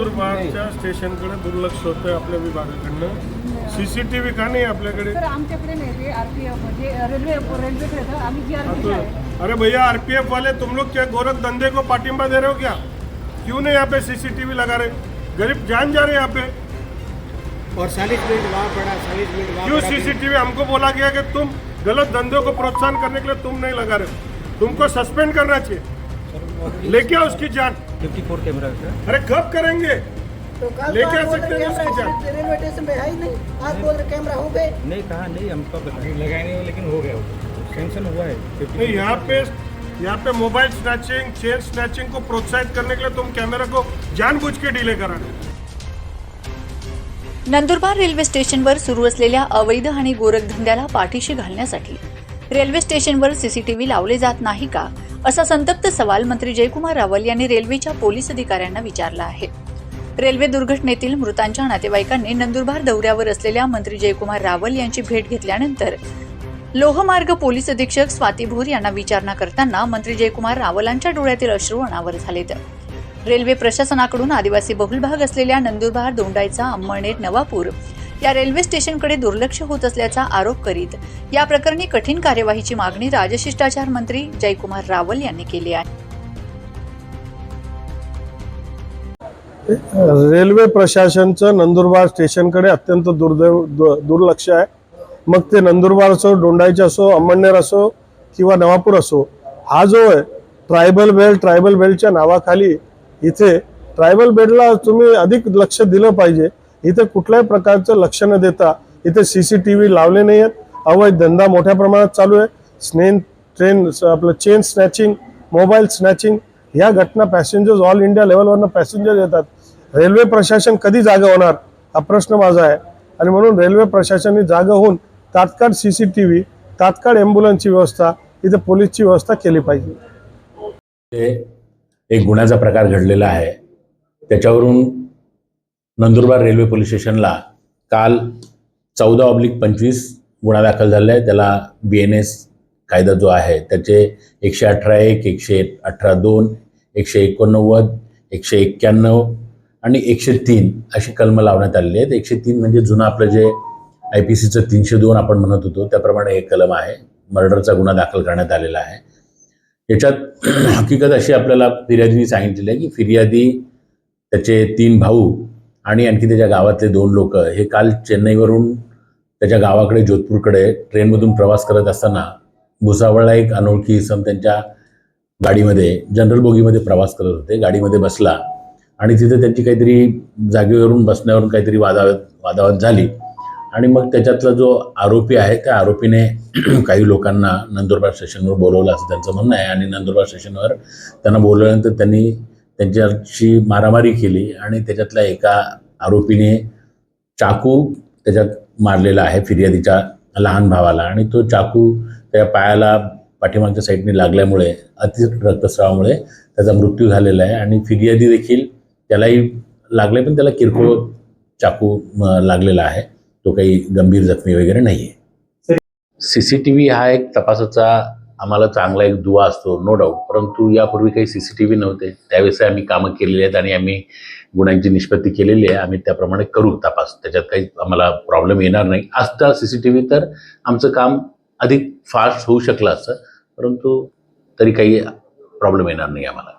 नंदुरबारच्या स्टेशनकडे दुर्लक्ष होतंय आपल्या विभागाकडनं. सीसीटीव्ही का नाही आपल्याकडे? सर आमच्याकडे नाही ते आरपीएफ म्हणजे रेल्वे रेल्वे आम्ही जी आर आहे अरे भैया आरपीएफ वाले तुम लोग क्या गोरख धंधे को पाटिंबा दे रहे हो क्या? क्यों नहीं यहाँ पे सीसीटीवी लगा रहे? गरीब जान जा रहे यहाँ पे। और चालीस मिनट वहाँ पड़ा चालीस मिनट वहाँ क्यों पड़ा। सीसीटीवी हमको बोला गया कि तुम गलत धंधों को प्रोत्साहन करने के लिए तुम नहीं लगा रहे हो? तुमको सस्पेंड करना चाहिए। लेके आओ उसकी जान। फिफ्टी फोर कैमरा है अरे कब करेंगे। तो कल लेके आ सकते हैं उसकी जान। रेलवे स्टेशन पे है ही नहीं। आज बोल रहे कैमरा हो गए नहीं कहा नहीं हमको बताया लगाए नहीं लेकिन हो गया वो सैंक्शन हुआ है नहीं यहाँ पे यहाँ पे मोबाइल स्नैचिंग चेन स्नैचिंग को प्रोत्साहित करने के लिए तुम कैमरा को जानबूझ के डिले करा रहे हो नंदुरबार रेल्वे स्टेशनवर सुरू असलेल्या अवैध आणि गोरखधंद्याला पाठीशी घालण्यासाठी रेल्वे स्टेशनवर सीसीटीव्ही लावले जात नाही का? असा संतप्त सवाल मंत्री जयकुमार रावल यांनी रेल्वेच्या पोलीस अधिकाऱ्यांना विचारला आहे. रेल्वे दुर्घटनेतील मृतांच्या नातेवाईकांनी नंदुरबार दौऱ्यावर असलेल्या मंत्री जयकुमार रावल यांची भेट घेतल्यानंतर लोहमार्ग पोलीस अधीक्षक स्वाती भोर यांना विचारणा करताना मंत्री जयकुमार रावलांच्या डोळ्यातील अश्रू अनावर झालेत. रेल्वे प्रशासनाकडून आदिवासी बहुल भाग असलेल्या नंदुरबार दोंडाईचा अंमळनेर नवापूर या रेल्वे स्टेशनकडे दुर्लक्ष होत असल्याचा आरोप करीत या प्रकरणी कठीण कार्यवाहीची मागणी राजशिष्टाचार मंत्री जयकुमार रावल यांनी केली आहे. रेल्वे प्रशासनचं नंदुरबार स्टेशनकडे अत्यंत दुर्दैव दु- दुर्लक्ष आहे. मग ते नंदुरबार असो डोंडाईचे असो अंमळनेर असो किंवा नवापूर असो हा जो आहे ट्रायबल बेल्ट ट्रायबल बेल्टच्या नावाखाली इथे ट्रायबल बेल्टला तुम्ही अधिक लक्ष दिलं पाहिजे. इथे कुठल्याही प्रकारचं लक्ष न देता इथे सी सी टी व्ही लावले नाही आहेत अवैध धंदा मोठ्या प्रमाणात चालू आहे. स्नेन ट्रेन आपलं चेन स्नॅचिंग मोबाईल स्नॅचिंग ह्या घटना पॅसेंजर्स ऑल इंडिया लेवलवरनं पॅसेंजर येतात. रेल्वे प्रशासन कधी जागा होणार? हा प्रश्न माझा आहे. आणि म्हणून रेल्वे प्रशासनने जागा होऊन तात्काळ सी सी टी व्ही तात्काळ ॲम्ब्युलन्सची व्यवस्था इथे पोलीसची व्यवस्था केली पाहिजे. एक गुन्ह्याचा प्रकार घडलेला आहे. त्याच्यावरून नंदुरबार रेल्वे पोलीस स्टेशनला काल चौदा ऑब्लिक पंचवीस गुन्हा दाखल झाला आहे त्याला बी एन एस कायदा जो आहे त्याचे एकशे अठरा एक एकशे अठरा दोन एकशे एकोणनव्वद एकशे एक्क्याण्णव आणि एकशे तीन अशी कलमं लावण्यात आलेली आहेत. एकशे तीन म्हणजे जुनं आपलं जे आय पी सीचं तीनशे दोन आपण म्हणत होतो त्याप्रमाणे एक कलम आहे. मर्डरचा गुन्हा दाखल करण्यात आलेला आहे. याच्यात हकीकत अशी आपल्याला फिर्यादीने सांगितलेली आहे की फिर्यादी त्याचे तीन भाऊ आणि आणखी त्याच्या गावातले दोन लोक हे काल चेन्नईवरून त्याच्या गावाकडे जोधपूरकडे ट्रेनमधून प्रवास करत असताना भुसावळला एक अनोळखी इसम त्यांच्या गाडीमध्ये जनरल बोगीमध्ये प्रवास करत होते. गाडीमध्ये बसला आणि तिथे त्यांची काहीतरी जागेवरून बसण्यावरून काहीतरी वादावत वादावत झाली. आणि मग त्याच्यातला जो आरोपी आहे त्या आरोपीने काही लोकांना नंदुरबार स्टेशनवर बोलवलं असं त्यांचं म्हणणं आहे. आणि नंदुरबार स्टेशनवर त्यांना बोलवल्यानंतर त्यांनी त्यांच्याशी मारामारी केली आणि त्याच्यातल्या एका आरोपीने चाकू त्याच्यात मारलेला आहे फिर्यादीच्या लहान भावाला. आणि तो चाकू त्या पायाला पाठीमागच्या साईडने लागल्यामुळे अति रक्तस्रावामुळे त्याचा मृत्यू झालेला आहे. आणि फिर्यादी देखील त्यालाही लागले पण त्याला किरकोळ चाकू लागलेला आहे. तो काही गंभीर जखमी वगैरे नाही आहे सी सी टी व्ही हा एक तपासाचा आम्हाला चांगला एक दुवा असतो नो डाऊट परंतु यापूर्वी काही सी सी टी व्ही नव्हते. त्यावेळेस आम्ही कामं केलेली आहेत आणि आम्ही गुन्ह्यांची निष्पत्ती केलेली आहे. आम्ही त्याप्रमाणे करू तपास. त्याच्यात काही आम्हाला प्रॉब्लेम येणार नाही. असता सी सी टी व्ही तर आमचं काम अधिक फास्ट होऊ शकलं असतं परंतु तरी काही प्रॉब्लेम येणार नाही आम्हाला.